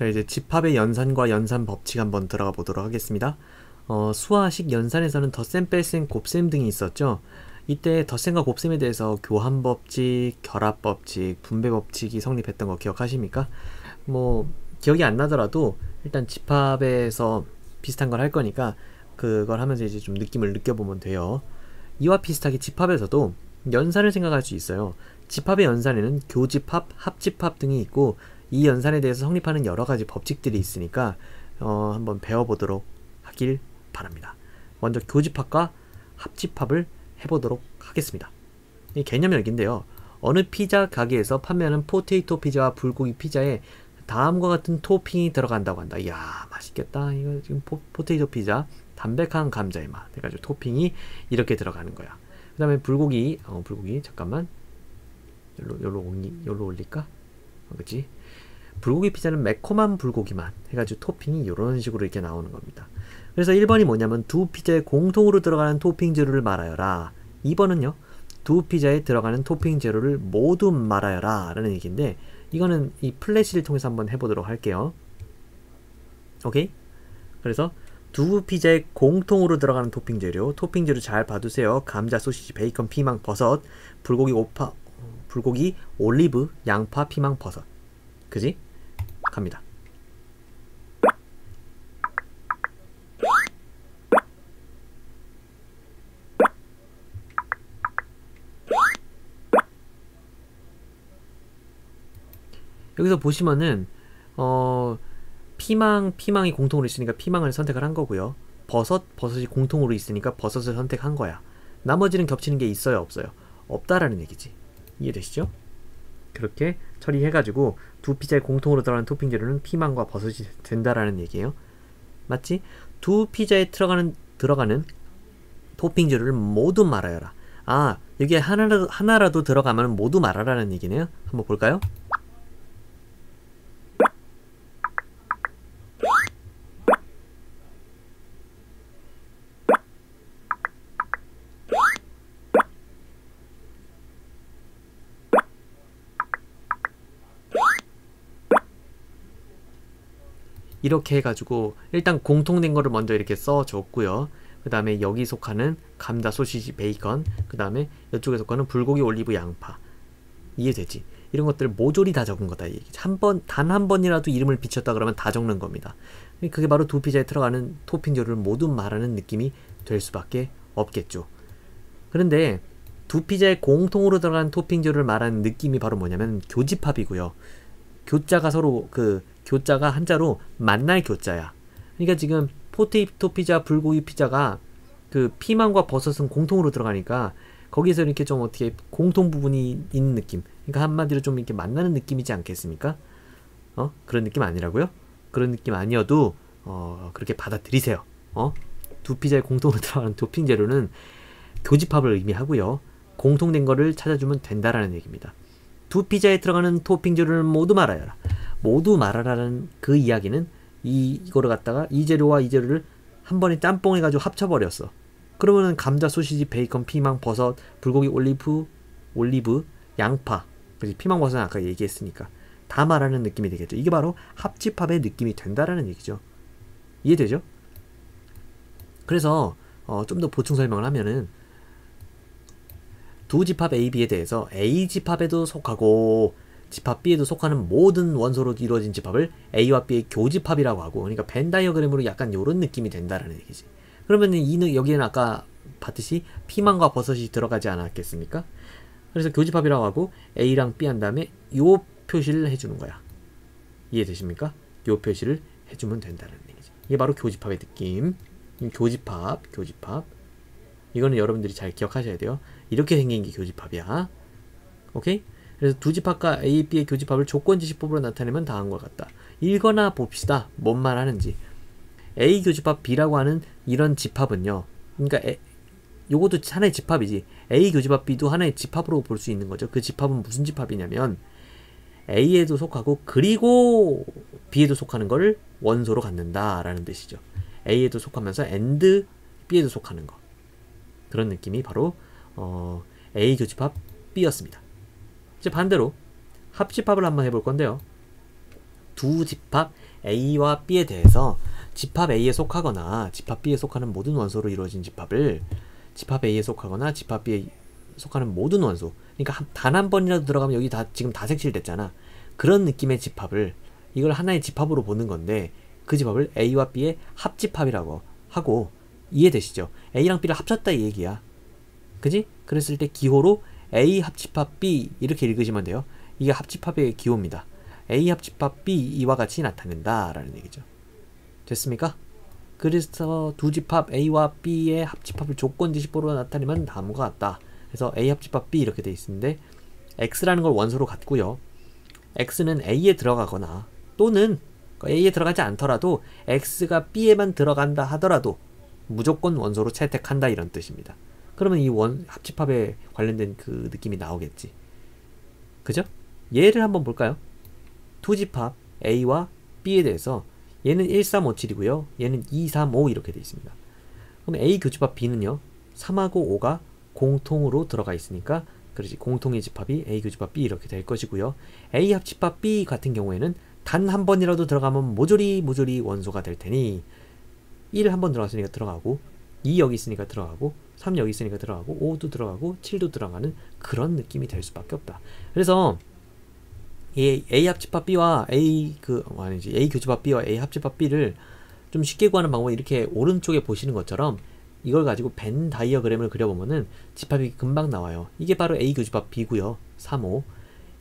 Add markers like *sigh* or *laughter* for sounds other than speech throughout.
자 이제 집합의 연산과 연산 법칙 한번 들어가 보도록 하겠습니다. 어, 수화식 연산에서는 덧셈, 뺄셈, 곱셈 등이 있었죠. 이때 덧셈과 곱셈에 대해서 교환 법칙, 결합 법칙, 분배 법칙이 성립했던 거 기억하십니까? 뭐 기억이 안 나더라도 일단 집합에서 비슷한 걸 할 거니까 그걸 하면서 이제 좀 느낌을 느껴보면 돼요. 이와 비슷하게 집합에서도 연산을 생각할 수 있어요. 집합의 연산에는 교집합, 합집합 등이 있고 이 연산에 대해서 성립하는 여러 가지 법칙들이 있으니까 어, 한번 배워보도록 하길 바랍니다. 먼저 교집합과 합집합을 해보도록 하겠습니다. 이 개념 열기인데요. 어느 피자 가게에서 판매하는 포테이토 피자와 불고기 피자에 다음과 같은 토핑이 들어간다고 한다. 이야 맛있겠다. 이거 지금 포, 포테이토 피자 담백한 감자의 맛 해가지고 토핑이 이렇게 들어가는 거야. 그 다음에 불고기 어 불고기 잠깐만 열로 열로 올리 열로 올릴까? 어, 그치? 불고기 피자는 매콤한 불고기만 해가지고 토핑이 이런 식으로 이렇게 나오는 겁니다. 그래서 1번이 뭐냐면 두 피자에 공통으로 들어가는 토핑 재료를 말하여라. 2번은요. 두 피자에 들어가는 토핑 재료를 모두 말하여라 라는 얘기인데 이거는 이 플래시를 통해서 한번 해보도록 할게요. 오케이? 그래서 두 피자에 공통으로 들어가는 토핑 재료 토핑 재료 잘 봐두세요. 감자, 소시지, 베이컨, 피망, 버섯, 불고기, 오파, 불고기, 올리브, 양파, 피망, 버섯 그지? 갑니다. 여기서 보시면은 어 피망 피망이 공통으로 있으니까 피망을 선택을 한 거고요. 버섯 버섯이 공통으로 있으니까 버섯을 선택한 거야. 나머지는 겹치는 게 있어요 없어요? 없다라는 얘기지. 이해되시죠? 그렇게 처리해가지고 두 피자에 공통으로 들어가는 토핑 재료는 피망과 버섯이 된다라는 얘기예요. 맞지? 두 피자에 들어가는 들어가는 토핑 재료를 모두 말하여라. 아 여기에 하나라도, 하나라도 들어가면 모두 말하라는 얘기네요. 한번 볼까요? 이렇게 해가지고 일단 공통된 거를 먼저 이렇게 써줬고요. 그 다음에 여기 속하는 감자, 소시지, 베이컨 그 다음에 이쪽에 속하는 불고기, 올리브, 양파 이해되지? 이런 것들을 모조리 다 적은 거다 한 번, 단 한 번이라도 이름을 비쳤다 그러면 다 적는 겁니다. 그게 바로 두 피자에 들어가는 토핑 재료를 모두 말하는 느낌이 될 수밖에 없겠죠. 그런데 두 피자에 공통으로 들어가는 토핑 재료를 말하는 느낌이 바로 뭐냐면 교집합이고요. 교자가 서로 그 교자가 한자로 만날 교자야. 그러니까 지금 포테이토 피자, 불고기 피자가 그 피망과 버섯은 공통으로 들어가니까 거기서 이렇게 좀 어떻게 공통 부분이 있는 느낌. 그러니까 한마디로 좀 이렇게 만나는 느낌이지 않겠습니까? 어? 그런 느낌 아니라고요? 그런 느낌 아니어도 어, 그렇게 받아들이세요. 어? 두 피자에 공통으로 *laughs* 들어가는 토핑 재료는 교집합을 의미하고요. 공통된 거를 찾아주면 된다라는 얘기입니다. 두 피자에 들어가는 토핑 재료를 모두 말하여라. 모두 말하라는 그 이야기는 이, 이거를 갖다가 이 재료와 이 재료를 한 번에 짬뽕 해가지고 합쳐버렸어. 그러면은 감자, 소시지, 베이컨, 피망, 버섯, 불고기, 올리브, 올리브, 양파. 그지 피망, 버섯은 아까 얘기했으니까. 다 말하는 느낌이 되겠죠. 이게 바로 합집합의 느낌이 된다라는 얘기죠. 이해되죠? 그래서 어, 좀 더 보충 설명을 하면은 두 집합 A, B에 대해서 A 집합에도 속하고 집합 B에도 속하는 모든 원소로 이루어진 집합을 A와 B의 교집합이라고 하고 그러니까 벤 다이어그램으로 약간 이런 느낌이 된다라는 얘기지. 그러면 이 여기에는 아까 봤듯이 피망과 버섯이 들어가지 않았겠습니까? 그래서 교집합이라고 하고 A랑 B 한 다음에 요 표시를 해주는 거야. 이해되십니까? 요 표시를 해주면 된다는 얘기지. 이게 바로 교집합의 느낌. 교집합, 교집합. 이거는 여러분들이 잘 기억하셔야 돼요. 이렇게 생긴 게 교집합이야. 오케이? 그래서 두 집합과 A, B의 교집합을 조건지시법으로 나타내면 다음과 같다. 읽거나 봅시다. 뭔 말 하는지. A 교집합 B라고 하는 이런 집합은요. 그러니까 에, 요것도 하나의 집합이지. A 교집합 B도 하나의 집합으로 볼 수 있는 거죠. 그 집합은 무슨 집합이냐면 A에도 속하고 그리고 B에도 속하는 것을 원소로 갖는다라는 뜻이죠. A에도 속하면서 and B에도 속하는 거. 그런 느낌이 바로 어, A 교집합 B였습니다. 이제 반대로 합집합을 한번 해볼 건데요. 두 집합 A와 B에 대해서 집합 A에 속하거나 집합 B에 속하는 모든 원소로 이루어진 집합을 집합 A에 속하거나 집합 B에 속하는 모든 원소 그러니까 단 한 번이라도 들어가면 여기 다 지금 다 색칠됐잖아 그런 느낌의 집합을 이걸 하나의 집합으로 보는 건데 그 집합을 A와 B의 합집합이라고 하고 이해되시죠? A랑 B를 합쳤다 이 얘기야 그지? 그랬을 때 기호로 A 합집합 B 이렇게 읽으시면 돼요 이게 합집합의 기호입니다 A 합집합 B 이와 같이 나타낸다 라는 얘기죠 됐습니까? 그래서 두 집합 A와 B의 합집합을 조건지식보로 나타내면 다음과 같다 그래서 A 합집합 B 이렇게 돼 있는데 X라는 걸 원소로 갖고요. X는 A에 들어가거나 또는 A에 들어가지 않더라도 X가 B에만 들어간다 하더라도 무조건 원소로 채택한다 이런 뜻입니다. 그러면 이 원 합집합에 관련된 그 느낌이 나오겠지. 그죠? 예를 한번 볼까요? 두 집합 A와 B에 대해서 얘는 1357이고요. 얘는 235 이렇게 돼 있습니다. 그럼 A 교집합 B는요. 3하고 5가 공통으로 들어가 있으니까 그렇지 공통의 집합이 A 교집합 B 이렇게 될 것이고요. A 합집합 B 같은 경우에는 단 한 번이라도 들어가면 모조리 모조리 원소가 될 테니 1 한 번 들어갔으니까 들어가고 2 여기 있으니까 들어가고 3 여기 있으니까 들어가고 5도 들어가고 7도 들어가는 그런 느낌이 될 수밖에 없다. 그래서 이 A 합집합 B와 A 그 어, 아니지 A 교집합 B와 A 합집합 B를 좀 쉽게 구하는 방법은 이렇게 오른쪽에 보시는 것처럼 이걸 가지고 벤 다이어그램을 그려보면은 집합이 금방 나와요. 이게 바로 A 교집합 B고요. 3, 5,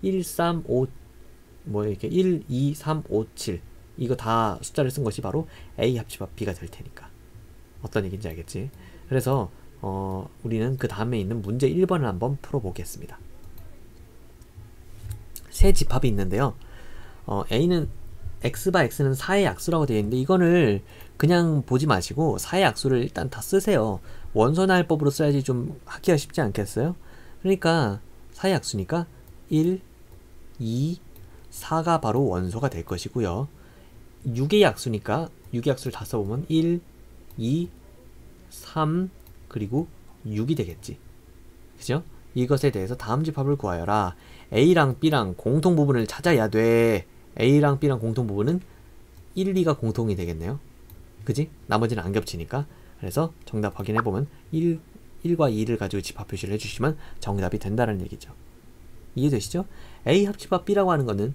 1, 3, 5, 뭐 이렇게 1, 2, 3, 5, 7 이거 다 숫자를 쓴 것이 바로 A 합집합 B가 될 테니까 어떤 얘기인지 알겠지? 그래서 어, 우리는 그 다음에 있는 문제 1번을 한번 풀어보겠습니다. 세 집합이 있는데요. 어, A는 X바 X는 4의 약수라고 되어 있는데 이거를 그냥 보지 마시고 4의 약수를 일단 다 쓰세요. 원소날법으로 써야지 좀 하기가 쉽지 않겠어요? 그러니까 4의 약수니까 1, 2, 4가 바로 원소가 될 것이고요. 6의 약수니까 6의 약수를 다 써보면 1, 2, 3, 그리고 6이 되겠지. 그죠? 이것에 대해서 다음 집합을 구하여라. A랑 B랑 공통 부분을 찾아야 돼. A랑 B랑 공통 부분은 1, 2가 공통이 되겠네요. 그지? 나머지는 안 겹치니까. 그래서 정답 확인해보면 1, 1과 2를 가지고 집합 표시를 해주시면 정답이 된다는 얘기죠. 이해되시죠? A 합집합 B라고 하는 거는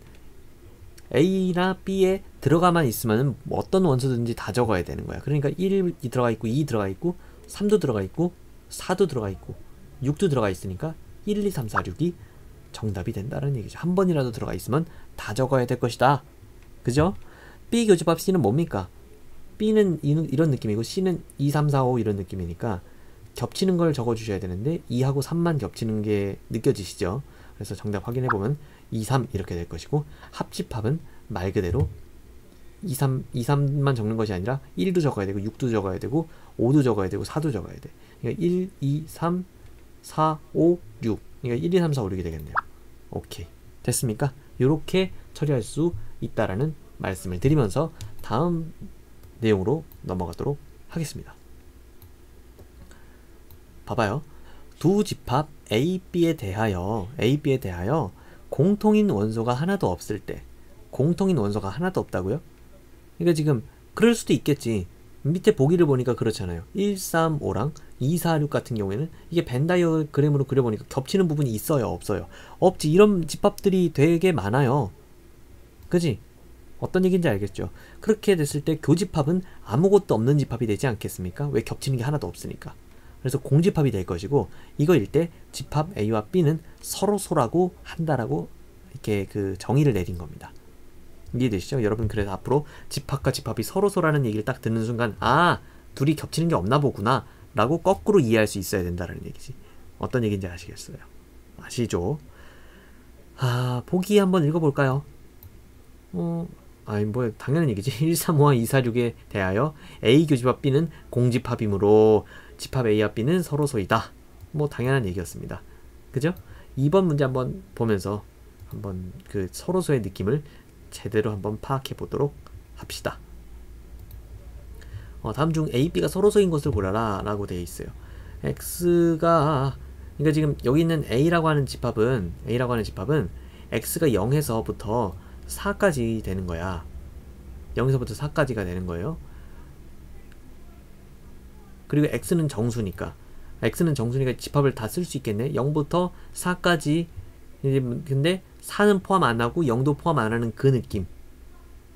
A나 B에 들어가만 있으면 어떤 원소든지 다 적어야 되는 거야. 그러니까 1이 들어가 있고 2 들어가 있고 3도 들어가 있고 4도 들어가 있고 6도 들어가 있으니까 1, 2, 3, 4, 6이 정답이 된다는 얘기죠. 한 번이라도 들어가 있으면 다 적어야 될 것이다. 그죠? B 교집합 C는 뭡니까? B는 이런 느낌이고 C는 2, 3, 4, 5 이런 느낌이니까 겹치는 걸 적어주셔야 되는데 2하고 3만 겹치는 게 느껴지시죠? 그래서 정답 확인해보면 2, 3 이렇게 될 것이고 합집합은 말 그대로 2, 3, 2, 3만 적는 것이 아니라 1도 적어야 되고 6도 적어야 되고 5도 적어야 되고 4도 적어야 돼. 그러니까 1, 2, 3, 4, 5, 6 그러니까 1, 2, 3, 4, 5, 6이 되겠네요. 오케이. 됐습니까? 이렇게 처리할 수 있다라는 말씀을 드리면서 다음 내용으로 넘어가도록 하겠습니다. 봐봐요. 두 집합 A, B에 대하여 A, B에 대하여 공통인 원소가 하나도 없을 때 공통인 원소가 하나도 없다고요? 그러니까 지금 그럴 수도 있겠지. 밑에 보기를 보니까 그렇잖아요. 1, 3, 5랑 2, 4, 6 같은 경우에는 이게 벤 다이어그램으로 그려보니까 겹치는 부분이 있어요? 없어요? 없지. 이런 집합들이 되게 많아요. 그지? 어떤 얘기인지 알겠죠? 그렇게 됐을 때 교집합은 아무것도 없는 집합이 되지 않겠습니까? 왜 겹치는 게 하나도 없으니까. 그래서 공집합이 될 것이고 이거일 때 집합 A와 B는 서로 소라고 한다라고 이렇게 그 정의를 내린 겁니다. 이해되시죠? 여러분 그래서 앞으로 집합과 집합이 서로 소라는 얘기를 딱 듣는 순간 아 둘이 겹치는 게 없나 보구나 라고 거꾸로 이해할 수 있어야 된다는 얘기지. 어떤 얘기인지 아시겠어요? 아시죠? 아 보기 한번 읽어볼까요? 어, 아니 뭐 당연한 얘기지 *laughs* 135와 246에 대하여 A 교집합 B는 공집합이므로 집합 A와 B는 서로소이다 뭐 당연한 얘기였습니다 그죠? 2번 문제 한번 보면서 한번 그 서로소의 느낌을 제대로 한번 파악해 보도록 합시다 어, 다음 중 A, B가 서로소인 것을 고르라 라고 되어 있어요 X가 그러니까 지금 여기 있는 A라고 하는 집합은 A라고 하는 집합은 X가 0에서부터 4까지 되는 거야. 0에서부터 4까지가 되는 거예요. 그리고 x는 정수니까 x는 정수니까 집합을 다 쓸 수 있겠네. 0부터 4까지 이제 근데 4는 포함 안 하고 0도 포함 안 하는 그 느낌.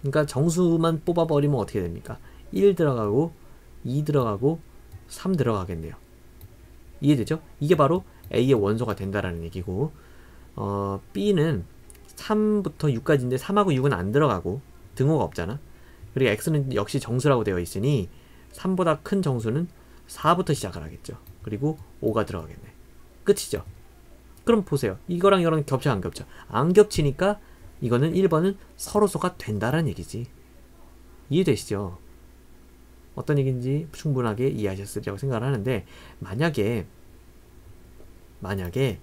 그러니까 정수만 뽑아버리면 어떻게 됩니까? 1 들어가고 2 들어가고 3 들어가겠네요. 이해되죠? 이게 바로 A의 원소가 된다라는 얘기고 어, B는 3부터 6까지인데 3하고 6은 안 들어가고 등호가 없잖아. 그리고 X는 역시 정수라고 되어 있으니 3보다 큰 정수는 4부터 시작을 하겠죠. 그리고 5가 들어가겠네. 끝이죠. 그럼 보세요. 이거랑 이거랑 겹쳐 안 겹쳐? 안 겹치니까 이거는 1번은 서로소가 된다라는 얘기지. 이해되시죠? 어떤 얘기인지 충분하게 이해하셨으리라고 생각을 하는데 만약에 만약에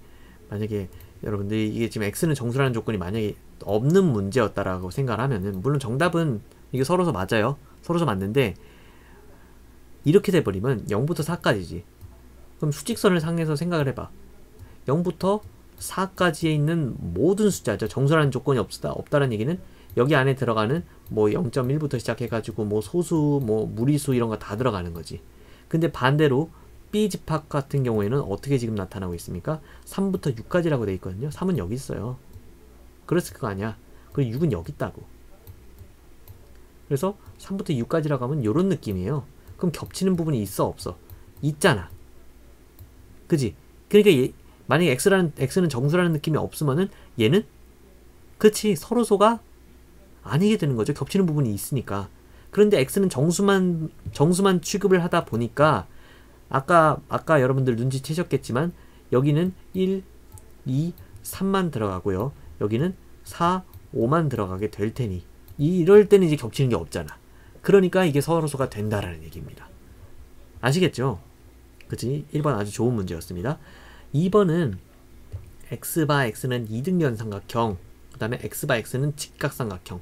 만약에 여러분들이 이게 지금 x는 정수라는 조건이 만약에 없는 문제였다라고 생각을 하면은 물론 정답은 이게 서로서 맞아요. 서로서 맞는데 이렇게 돼버리면 0부터 4까지지. 그럼 수직선을 상해서 생각을 해봐. 0부터 4까지에 있는 모든 숫자죠. 정수라는 조건이 없다, 없다는 얘기는 여기 안에 들어가는 뭐 0.1부터 시작해가지고 뭐 소수, 뭐 무리수 이런 거 다 들어가는 거지. 근데 반대로 B 집합 같은 경우에는 어떻게 지금 나타나고 있습니까? 3부터 6까지라고 돼 있거든요. 3은 여기 있어요. 그랬을 거 아니야. 그리고 6은 여기 있다고. 그래서 3부터 6까지라고 하면 이런 느낌이에요. 그럼 겹치는 부분이 있어 없어? 있잖아. 그지? 그러니까 얘, 만약에 x라는 x는 정수라는 느낌이 없으면은 얘는 그치 서로소가 아니게 되는 거죠. 겹치는 부분이 있으니까. 그런데 x는 정수만 정수만 취급을 하다 보니까 아까 아까 여러분들 눈치채셨겠지만 여기는 1, 2, 3만 들어가고요. 여기는 4, 5만 들어가게 될 테니 이럴 때는 이제 겹치는 게 없잖아. 그러니까 이게 서로소가 된다라는 얘기입니다. 아시겠죠? 그치? 1번 아주 좋은 문제였습니다. 2번은 x바 x는 이등변 삼각형 그 다음에 x바 x는 직각삼각형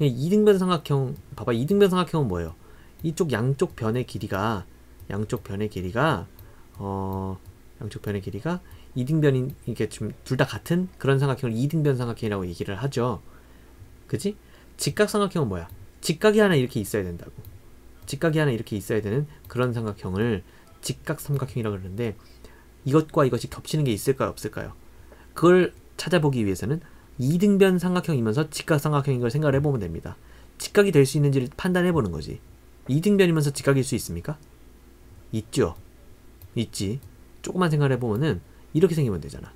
이등변 삼각형 봐봐 이등변 삼각형은 뭐예요? 이쪽 양쪽 변의 길이가 양쪽 변의 길이가 어 양쪽 변의 길이가 이등변인 이게 좀 둘 다 같은 그런 삼각형을 이등변 삼각형이라고 얘기를 하죠. 그지? 직각 삼각형은 뭐야? 직각이 하나 이렇게 있어야 된다고. 직각이 하나 이렇게 있어야 되는 그런 삼각형을 직각 삼각형이라고 그러는데 이것과 이것이 겹치는 게 있을까요, 없을까요? 그걸 찾아보기 위해서는 이등변 삼각형이면서 직각 삼각형인 걸 생각을 해보면 됩니다. 직각이 될 수 있는지를 판단해 보는 거지. 이등변이면서 직각일 수 있습니까? 있죠. 있지. 조금만 생각을 해보면은 이렇게 생기면 되잖아.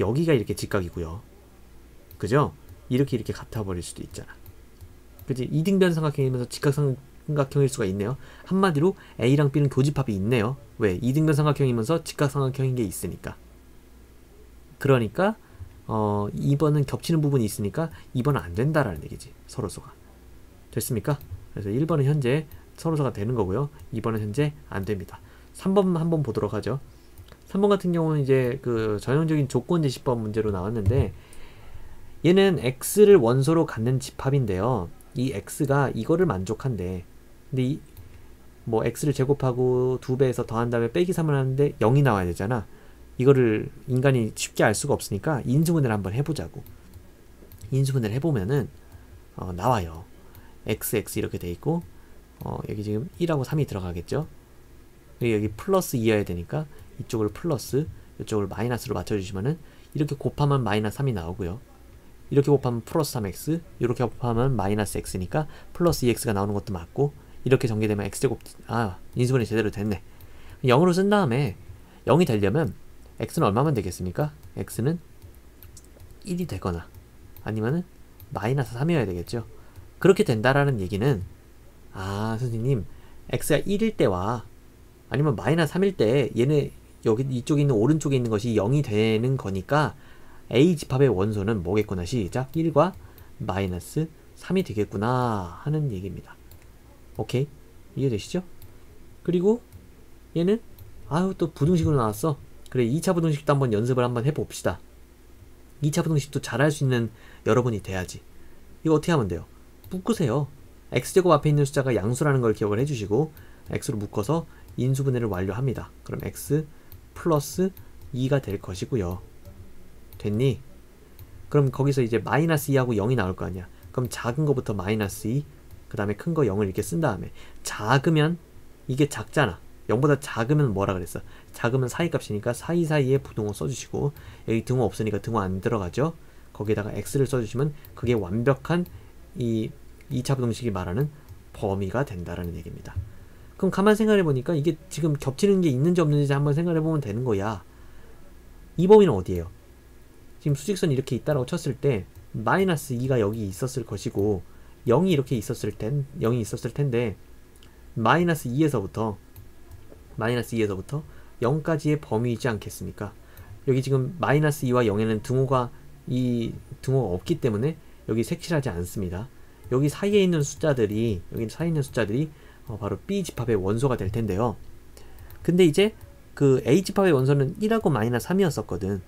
여기가 이렇게 직각이고요. 그죠? 이렇게 이렇게 같아버릴 수도 있잖아. 그지? 이등변 삼각형이면서 직각 삼각 형일 수가 있네요. 한마디로 A랑 B는 교집합이 있네요. 왜? 이등변 삼각형이면서 직각 삼각형인 게 있으니까. 그러니까 어 2번은 겹치는 부분이 있으니까 2번은 안 된다라는 얘기지. 서로소가. 됐습니까? 그래서 1번은 현재 서로서가 되는 거고요. 2번은 현재 안 됩니다. 3번 한번 보도록 하죠. 3번 같은 경우는 이제 그 전형적인 조건 제시법 문제로 나왔는데 얘는 x를 원소로 갖는 집합인데요. 이 x가 이거를 만족한대. 근데 이 뭐 x를 제곱하고 2배에서 더한 다음에 빼기 3을 하는데 0이 나와야 되잖아. 이거를 인간이 쉽게 알 수가 없으니까 인수분해를 한번 해보자고. 인수분해를 해보면은 어, 나와요. x, x 이렇게 돼 있고 어, 여기 지금 1하고 3이 들어가겠죠. 여기 플러스 2여야 되니까 이쪽을 플러스 이쪽을 마이너스로 맞춰주시면은 이렇게 곱하면 마이너스 3이 나오고요. 이렇게 곱하면 플러스 3x 이렇게 곱하면 마이너스 x니까 플러스 2x가 나오는 것도 맞고 이렇게 전개되면 x제곱 아 인수분해 제대로 됐네 0으로 쓴 다음에 0이 되려면 x는 얼마면 되겠습니까? x는 1이 되거나 아니면은 마이너스 3이어야 되겠죠 그렇게 된다라는 얘기는 아 선생님 x가 1일 때와 아니면 마이너스 3일 때 얘네 여기 이쪽에 있는 오른쪽에 있는 것이 0이 되는 거니까 A 집합의 원소는 뭐겠구나 시작 1과 마이너스 3이 되겠구나 하는 얘기입니다. 오케이 이해되시죠? 그리고 얘는 아유 또 부등식으로 나왔어. 그래 2차 부등식도 한번 연습을 한번 해봅시다. 2차 부등식도 잘할 수 있는 여러분이 돼야지. 이거 어떻게 하면 돼요? 묶으세요. x제곱 앞에 있는 숫자가 양수라는 걸 기억을 해주시고 x로 묶어서 인수분해를 완료합니다. 그럼 x 플러스 2가 될 것이고요. 됐니? 그럼 거기서 이제 마이너스 2하고 0이 나올 거 아니야. 그럼 작은 거부터 마이너스 2, 그 다음에 큰 거 0을 이렇게 쓴 다음에 작으면 이게 작잖아. 0보다 작으면 뭐라 그랬어? 작으면 사이 값이니까 사이사이에 부동호 써주시고 여기 등호 없으니까 등호 안 들어가죠? 거기에다가 x를 써주시면 그게 완벽한 이 2차 부동식이 말하는 범위가 된다라는 얘기입니다. 그럼 가만 생각해 보니까 이게 지금 겹치는 게 있는지 없는지 한번 생각해 보면 되는 거야. 이 범위는 어디예요? 지금 수직선이 이렇게 있다라고 쳤을 때 마이너스 2가 여기 있었을 것이고 0이 이렇게 있었을 텐 0이 있었을 텐데 마이너스 2에서부터 마이너스 2에서부터 0까지의 범위이지 않겠습니까? 여기 지금 마이너스 2와 0에는 등호가 이 등호가 없기 때문에 여기 색칠하지 않습니다. 여기 사이에 있는 숫자들이 여기 사이에 있는 숫자들이 어, 바로 B 집합의 원소가 될 텐데요. 근데 이제 그 A 집합의 원소는 1하고 마이너스 3이었었거든.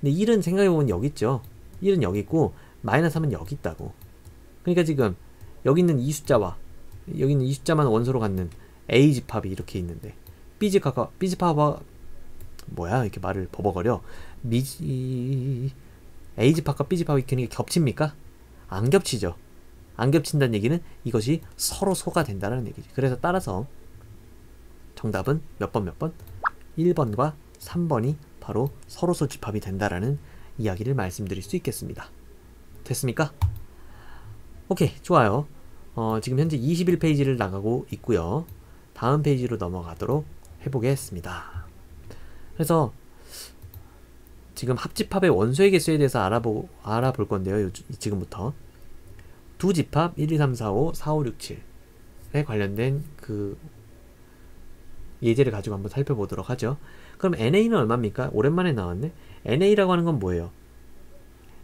근데 1은 생각해보면 여기 있죠. 1은 여기 있고 마이너스 3은 여기 있다고. 그러니까 지금 여기 있는 이 숫자와 여기 있는 이 숫자만 원소로 갖는 A 집합이 이렇게 있는데 B 집합과 B 집합과 뭐야 이렇게 말을 버벅거려 미지 A 집합과 B 집합이 그러니까 겹칩니까? 안 겹치죠. 안 겹친다는 얘기는 이것이 서로 소가 된다는 얘기지. 그래서 따라서 정답은 몇 번 몇 번? 1번과 3번이 바로 서로소 집합이 된다라는 이야기를 말씀드릴 수 있겠습니다. 됐습니까? 오케이, 좋아요. 어, 지금 현재 21페이지를 나가고 있고요. 다음 페이지로 넘어가도록 해보겠습니다. 그래서 지금 합집합의 원소의 개수에 대해서 알아보, 알아볼 건데요. 요, 지금부터. 두 집합 1, 2, 3, 4, 5, 4, 5, 6, 7에 관련된 그 예제를 가지고 한번 살펴보도록 하죠. 그럼 NA는 얼마입니까? 오랜만에 나왔네. NA라고 하는 건 뭐예요?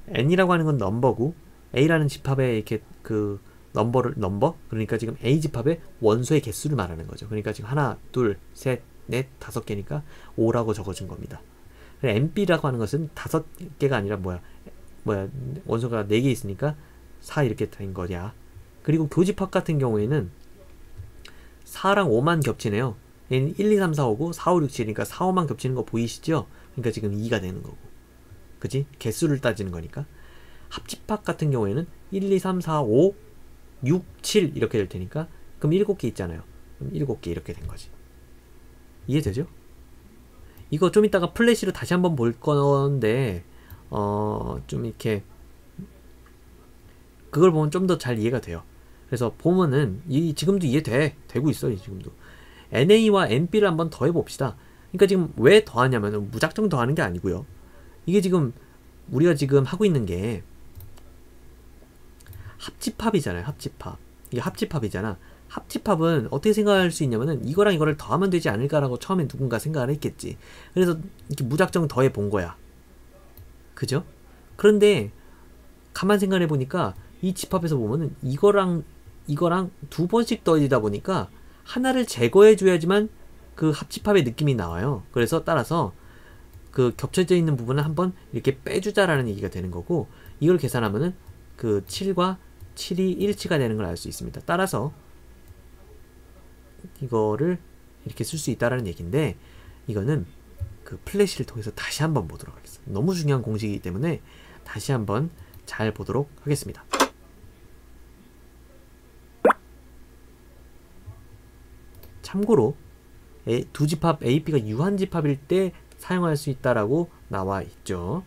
N이라고 하는 건 넘버고 A라는 집합의 이렇게 그 넘버를 넘버 그러니까 지금 집합의 원소의 개수를 말하는 거죠. 그러니까 지금 하나, 둘, 셋, 넷, 다섯 개니까 5라고 적어준 겁니다. MB라고 하는 것은 다섯 개가 아니라 뭐야? 뭐야? 원소가 네 개 있으니까 4 이렇게 된 거냐. 그리고 교집합 같은 경우에는 4랑 5만 겹치네요. 얘는 1, 2, 3, 4, 5고 4, 5, 6, 7이니까 4, 5만 겹치는 거 보이시죠? 그러니까 지금 2가 되는 거고. 그지? 개수를 따지는 거니까. 합집합 같은 경우에는 1, 2, 3, 4, 5, 6, 7 이렇게 될 테니까 그럼 7개 있잖아요. 그럼 7개 이렇게 된 거지. 이해되죠? 이거 좀 이따가 플래시로 다시 한번 볼 건데 어, 좀 이렇게 그걸 보면 좀 더 잘 이해가 돼요. 그래서 보면은 이 지금도 이해돼 되고 있어요 지금도 NA와 NB를 한번 더해 봅시다. 그러니까 지금 왜 더하냐면 무작정 더하는 게 아니고요. 이게 지금 우리가 지금 하고 있는 게 합집합이잖아요. 합집합. 이게 합집합이잖아. 합집합은 어떻게 생각할 수 있냐면은 이거랑 이거를 더하면 되지 않을까라고 처음에 누군가 생각을 했겠지. 그래서 이렇게 무작정 더해 본 거야. 그죠? 그런데 가만 생각해 보니까 이 집합에서 보면은 이거랑 이거랑 두 번씩 더해지다 보니까 하나를 제거해 줘야지만 그 합집합의 느낌이 나와요. 그래서 따라서 그 겹쳐져 있는 부분을 한번 이렇게 빼주자라는 얘기가 되는 거고 이걸 계산하면은 그 7과 7이 일치가 되는 걸 알 수 있습니다. 따라서 이거를 이렇게 쓸 수 있다라는 얘기인데 이거는 그 플래시를 통해서 다시 한번 보도록 하겠습니다. 너무 중요한 공식이기 때문에 다시 한번 잘 보도록 하겠습니다. 참고로 두 집합 AP가 유한 집합일 때 사용할 수 있다라고 나와 있죠.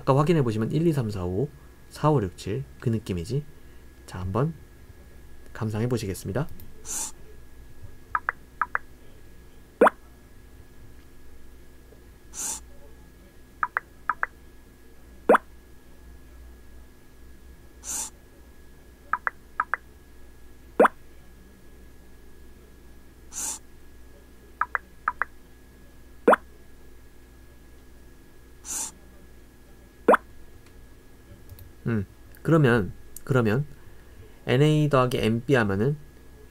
아까 확인해 보시면 1, 2, 3, 4, 5, 4, 5, 6, 7 그 느낌이지. 자, 한번 감상해 보시겠습니다. 음, 그러면 그러면 NA 더하기 MB 하면은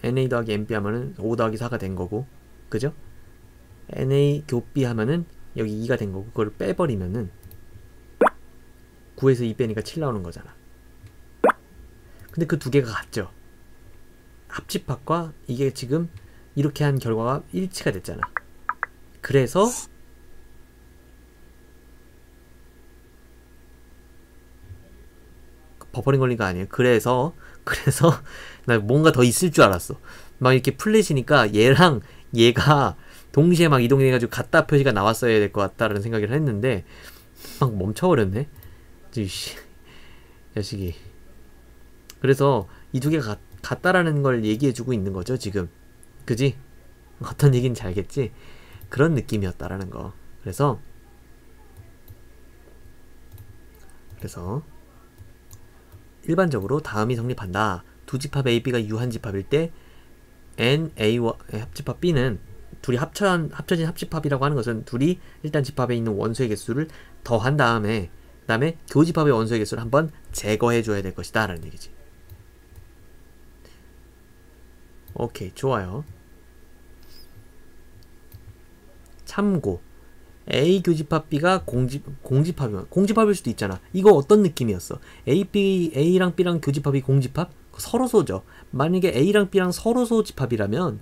NA 더하기 MB 하면은 5 더하기 4가 된 거고 그죠? NA 교 B 하면은 여기 2가 된 거고 그걸 빼버리면은 9에서 2 빼니까 7 나오는 거잖아 근데 그 두 개가 같죠? 합집합과 이게 지금 이렇게 한 결과가 일치가 됐잖아 그래서 버퍼링 걸린 거 아니에요. 그래서 *laughs* 그래서 나 뭔가 더 있을 줄 알았어. 막 이렇게 플래시니까 얘랑 얘가 동시에 막 이동해가지고 같다 표시가 나왔어야 될 것 같다라는 생각을 했는데 막 멈춰버렸네. 씨, 자식이. 그래서 이 두 개가 같다라는 걸 얘기해주고 있는 거죠 지금. 그지? 어떤 얘기인지 알겠지? 그런 느낌이었다라는 거. 그래서 그래서 일반적으로 다음이 성립한다. 두 집합 A, B가 유한 집합일 때 N, A와 합집합 B는 둘이 합천, 합쳐진 합집합이라고 하는 것은 둘이 일단 집합에 있는 원소의 개수를 더한 다음에 그 다음에 교집합의 원소의 개수를 한번 제거해 줘야 될 것이다 라는 얘기지. 오케이 좋아요. 참고 A 교집합 B가 공집, 공집합이면 공집합일 수도 있잖아 이거 어떤 느낌이었어 A, B, A랑 B랑 교집합이 공집합? 서로소죠 만약에 A랑 B랑 서로소 집합이라면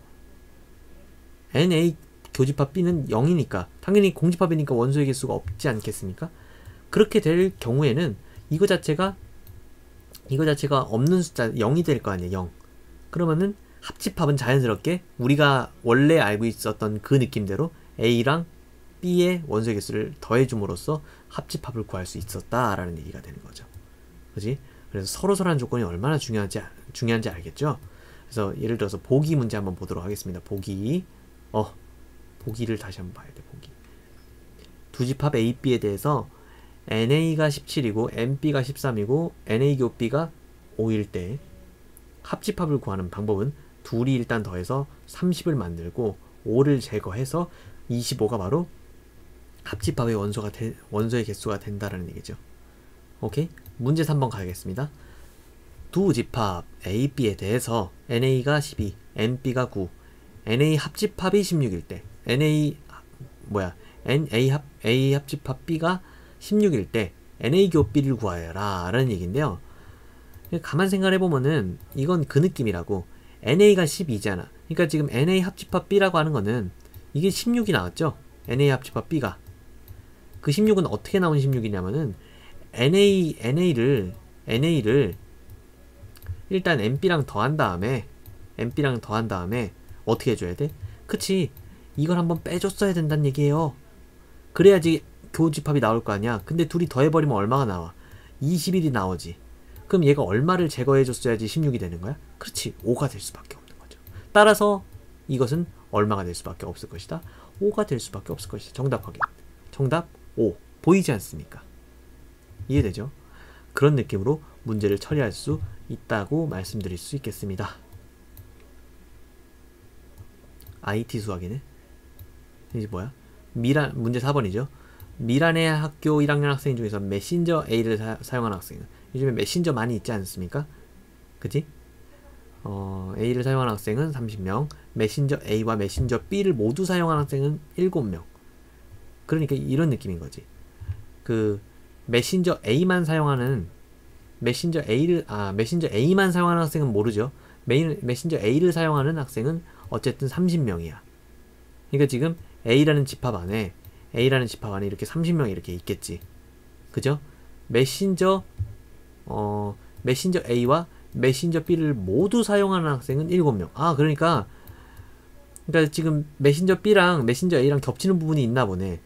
NA 교집합 B는 0이니까 당연히 공집합이니까 원소의 개수가 없지 않겠습니까? 그렇게 될 경우에는 이거 자체가 이거 자체가 없는 숫자 0이 될 거 아니에요 0 그러면은 합집합은 자연스럽게 우리가 원래 알고 있었던 그 느낌대로 A랑 B의 원소의 개수를 더해줌으로써 합집합을 구할 수 있었다라는 얘기가 되는 거죠 그지? 그래서 서로서라는 조건이 얼마나 중요한지 중요한지 알겠죠? 그래서 예를 들어서 보기 문제 한번 보도록 하겠습니다 보기 어 보기를 다시 한번 봐야 돼 보기 두 집합 A, B에 대해서 NA가 17이고 NB가 13이고 NA 교 B가 5일 때 합집합을 구하는 방법은 둘이 일단 더해서 30을 만들고 5를 제거해서 25가 바로 합집합의 원소가 되, 원소의 개수가 된다는 얘기죠. 오케이? 문제 3번 가겠습니다. 두 집합 A, B에 대해서 NA가 12, NB가 9, NA 합집합이 16일 때 NA 뭐야 NA 합 A 합집합 B가 16일 때 NA 교 B를 구하여라 라는 얘기인데요 가만 생각해 보면은 이건 그 느낌이라고 NA가 12잖아 그러니까 지금 NA 합집합 B라고 하는 거는 이게 16이 나왔죠 NA 합집합 B가 그 16은 어떻게 나온 16이냐면은 NA NA를 NA를 일단 MB랑 더한 다음에 MB랑 더한 다음에 어떻게 해줘야 돼? 그치. 이걸 한번 빼줬어야 된다는 얘기예요. 그래야지 교집합이 나올 거 아니야. 근데 둘이 더해버리면 얼마가 나와? 21이 나오지. 그럼 얘가 얼마를 제거해줬어야지 16이 되는 거야? 그렇지. 5가 될 수밖에 없는 거죠. 따라서 이것은 얼마가 될 수밖에 없을 것이다. 5가 될 수밖에 없을 것이다. 정답 확인. 정답 5 보이지 않습니까? 이해되죠? 그런 느낌으로 문제를 처리할 수 있다고 말씀드릴 수 있겠습니다 IT 수학이네. 이게 뭐야? 미란 문제 4번이죠. 미란의 학교 1학년 학생 중에서 메신저 A를 사, 용하는 학생은 요즘에 메신저 많이 있지 않습니까? 그지? 어, A를 사용하는 학생은 30명, 메신저 A와 메신저 B를 모두 사용하는 학생은 7명. 그러니까 이런 느낌인 거지. 그 메신저 A만 사용하는 메신저 A를 아 메신저 A만 사용하는 학생은 모르죠. 메인 메신저 A를 사용하는 학생은 어쨌든 30명이야. 그러니까 지금 A라는 집합 안에 A라는 집합 안에 이렇게 30명이 이렇게 있겠지. 그죠? 메신저 어 메신저 A와 메신저 B를 모두 사용하는 학생은 7명. 아, 그러니까 그러니까 지금 메신저 B랑 메신저 A랑 겹치는 부분이 있나 보네.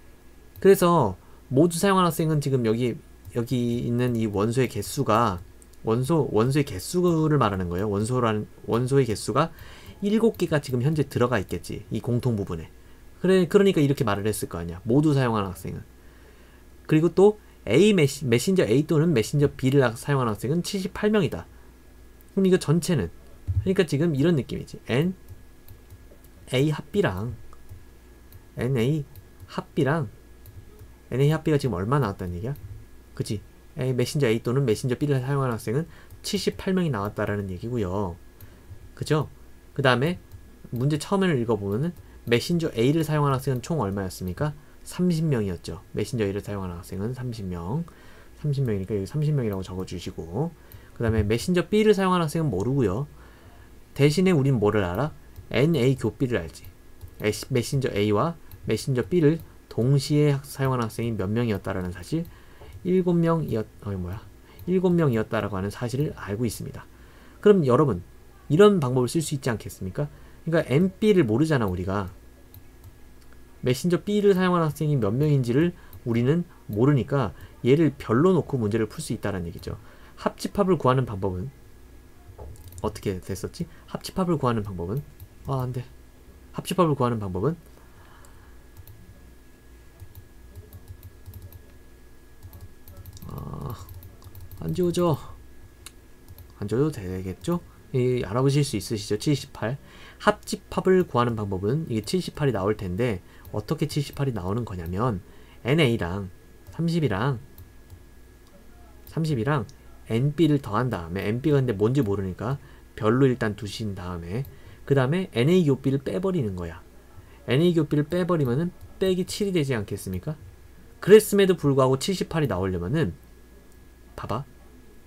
그래서 모두 사용하는 학생은 지금 여기 여기 있는 이 원소의 개수가 원소 원소의 개수를 말하는 거예요. 원소라는 원소의 개수가 7개가 지금 현재 들어가 있겠지. 이 공통 부분에. 그래, 그러니까 이렇게 말을 했을 거 아니야. 모두 사용하는 학생은. 그리고 또 A 메시, 메신저 A 또는 메신저 B를 사용하는 학생은 78명이다. 그럼 이거 전체는 그러니까 지금 이런 느낌이지. N A 합비랑 N A 합비랑 N A 합비가 지금 얼마 나왔다는 얘기야? 그치? A, 메신저 A 또는 메신저 B를 사용하는 학생은 78명이 나왔다라는 얘기고요. 그죠? 그 다음에 문제 처음을 읽어보면은 메신저 A를 사용하는 학생은 총 얼마였습니까? 30명이었죠. 메신저 A를 사용하는 학생은 30명. 30명이니까 여기 30명이라고 적어주시고 그 다음에 메신저 B를 사용하는 학생은 모르고요. 대신에 우린 뭐를 알아? NA 교비를 알지. 메신저 A와 메신저 B를 동시에 사용한 학생이 몇 명이었다라는 사실 7명이었 어 뭐야 7명이었다라고 하는 사실을 알고 있습니다. 그럼 여러분 이런 방법을 쓸 수 있지 않겠습니까? 그러니까 MB를 모르잖아 우리가 메신저 B를 사용한 학생이 몇 명인지를 우리는 모르니까 얘를 별로 놓고 문제를 풀 수 있다는 얘기죠. 합집합을 구하는 방법은 어떻게 됐었지? 합집합을 구하는 방법은 아 안돼 합집합을 구하는 방법은 아, 안 지워져 안 지워도 되겠죠? 이, 알아보실 수 있으시죠? 78 합집합을 구하는 방법은 이게 78이 나올 텐데 어떻게 78이 나오는 거냐면 NA랑 30이랑 30이랑 NB를 더한 다음에 NB가 근데 뭔지 모르니까 별로 일단 두신 다음에 그 다음에 NA 교비를 빼버리는 거야. NA 교비를 빼버리면은 빼기 7이 되지 않겠습니까? 그랬음에도 불구하고 78이 나오려면은 봐봐.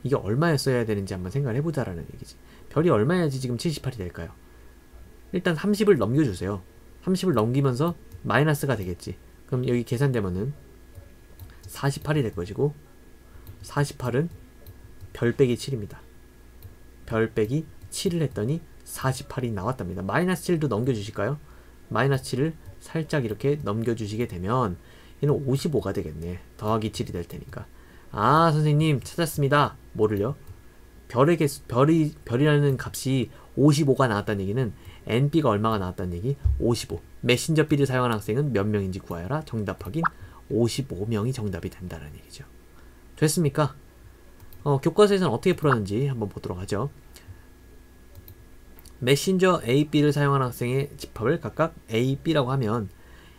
이게 얼마였어야 되는지 한번 생각을 해보자라는 얘기지. 별이 얼마야지 지금 78이 될까요? 일단 30을 넘겨주세요. 30을 넘기면서 마이너스가 되겠지. 그럼 여기 계산되면은 48이 될 것이고 48은 별 빼기 7입니다. 별 빼기 7을 했더니 48이 나왔답니다. 마이너스 7도 넘겨주실까요? 마이너스 7을 살짝 이렇게 넘겨주시게 되면 얘는 55가 되겠네. 더하기 7이 될 테니까. 아 선생님 찾았습니다. 뭐를요? 별의 개수, 별이, 별이라는 값이 55가 나왔다는 얘기는 NB가 얼마가 나왔다는 얘기? 55. 메신저 B를 사용한 학생은 몇 명인지 구하여라. 정답 확인. 55명이 정답이 된다는 얘기죠. 됐습니까? 어, 교과서에서는 어떻게 풀었는지 한번 보도록 하죠. 메신저 A, B를 사용하는 학생의 집합을 각각 A, B라고 하면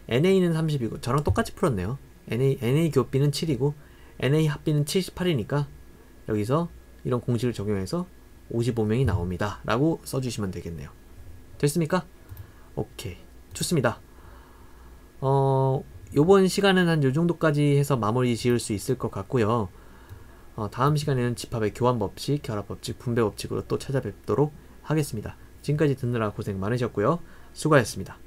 NA는 30이고 저랑 똑같이 풀었네요. NA, NA 교비는 7이고 NA 합비는 78이니까 여기서 이런 공식을 적용해서 55명이 나옵니다. 라고 써주시면 되겠네요. 됐습니까? 오케이. 좋습니다. 어, 요번 시간은 한 요 정도까지 해서 마무리 지을 수 있을 것 같고요. 어, 다음 시간에는 집합의 교환 법칙, 결합 법칙, 분배 법칙으로 또 찾아뵙도록 하겠습니다. 지금까지 듣느라 고생 많으셨고요. 수고하셨습니다.